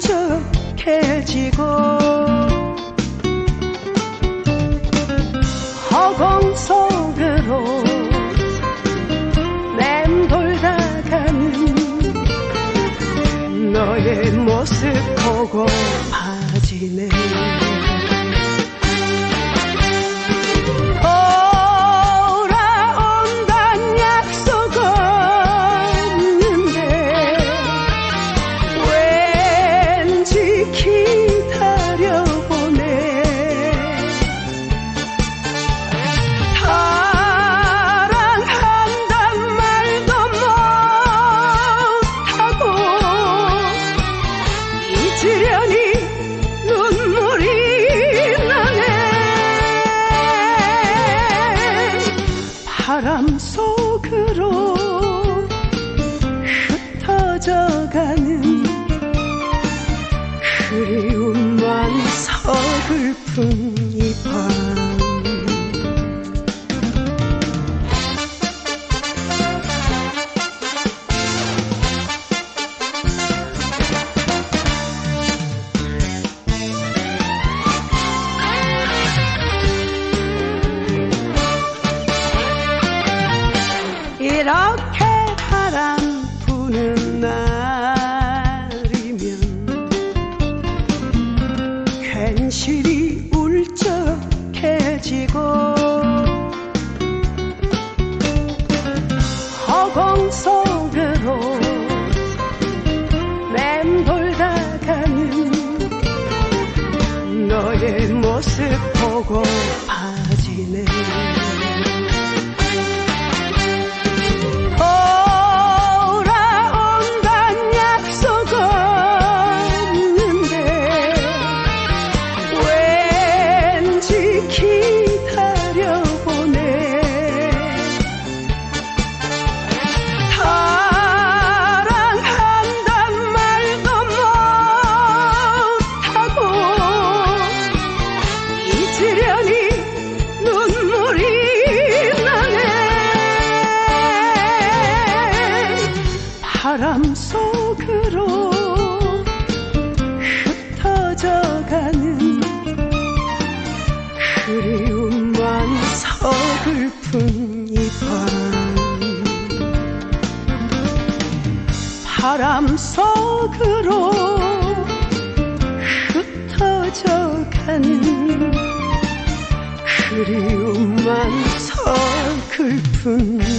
익숙해지고 허공 속으로 맴돌다가는 너의 모습 보고 봐지네 서 너의 모습 보고 봐지네 바람 속으로 흩어져가는 그리움만 서글픈 이밤 바람 속으로 흩어져가는 그리움만 서글픈